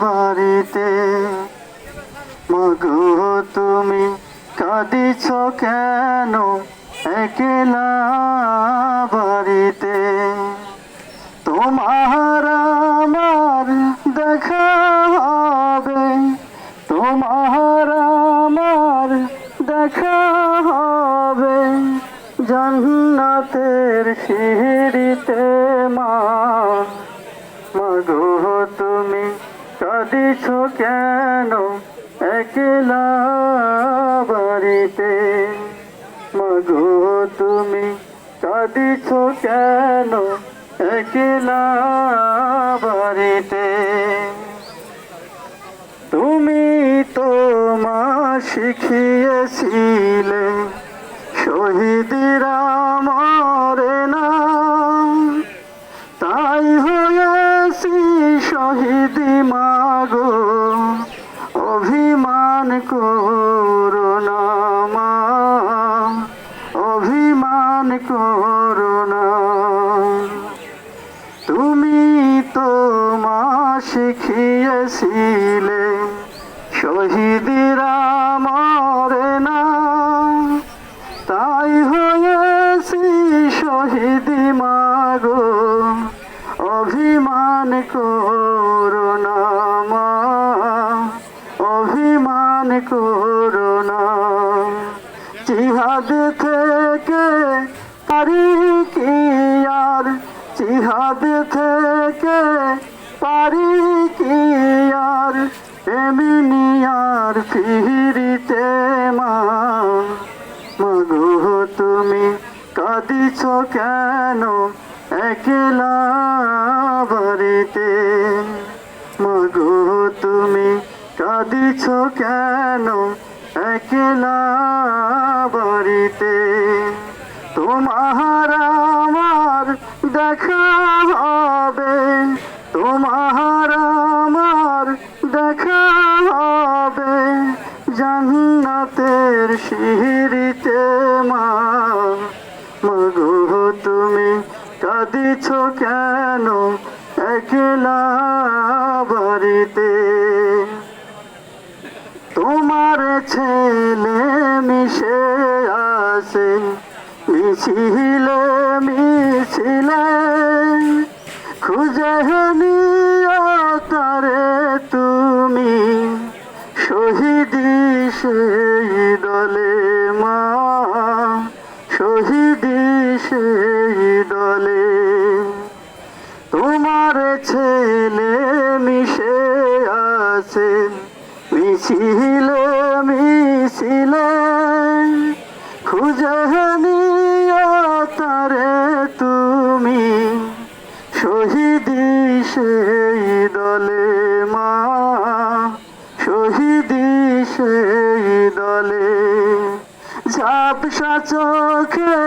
বাড়িতে মগো তুমি কাঁদিছ কেন? একলা বাড়িতে তোমার আমার দেখা হবে। তোমার আমার দেখা হবে। জান্নাতের সিঁড়িতে মা। মাগো তুমি কাঁদিছ কেন? একলা বাড়িতে। মাগো তুমি কাঁদিছ কেন? একলা বাড়িতে। তুমি তো মা শিখিয়েছিলে, শহীদিরা মরে করোনা মা অভিমান করোনা তুমি তো মা শিখিয়েছিলে শহীদিরা মরে না। তাই হয়েছি শহীদ মাগো, অভিমান করোনা মা করোনা জিহাদ থেকে পারি কি আর? জিহাদ থেকে পারি কি আর? এমনি আর ফিরিতে মা। মাগো, তুমি কাঁদিছ কেন একলা বাড়িতে? মাগো, তুমি কাঁদিছ কেন? একলা বাড়িতে। তোমার আমার দেখা হবে। তোমার আমার দেখা হবে। জান্নাতের সিঁড়িতে মা। মাগো, তুমি কাঁদিছ কেন? একলা বাড়িতে। তোমার ছেলে মিশে আসে, মিছিলে মিছিলে। খুঁজে তারে তুমি, শহীদি সেই দলে মা, শহীদি সেই দলে। তোমার ছেলে মিশে আছে মিছিলে মিছিলে খুঁজে তারে তুমি। শহীদি সেই দলে মা, শহীদি সেই দলে। ঝাপসা চোখে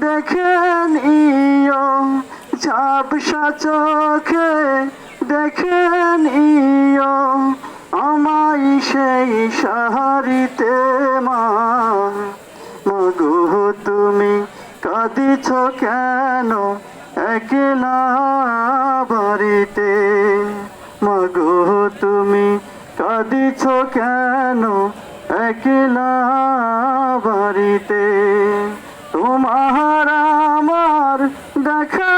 দেখে নিও, ঝাপসা চোখে দেখে নিও। আমায় সেই সাহারিতে মা। মাগো, তুমি কাঁদিছ কেন? একলা বাড়িতে। মাগো, তুমি কাঁদিছ কেন? একলা বাড়িতে। তোমার আমার দেখা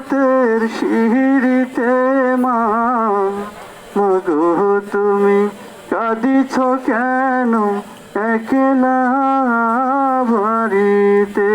জান্নাতের সিঁড়িতে মা মধু তুমি কাঁদিছ কেন? একলা বাড়িতে।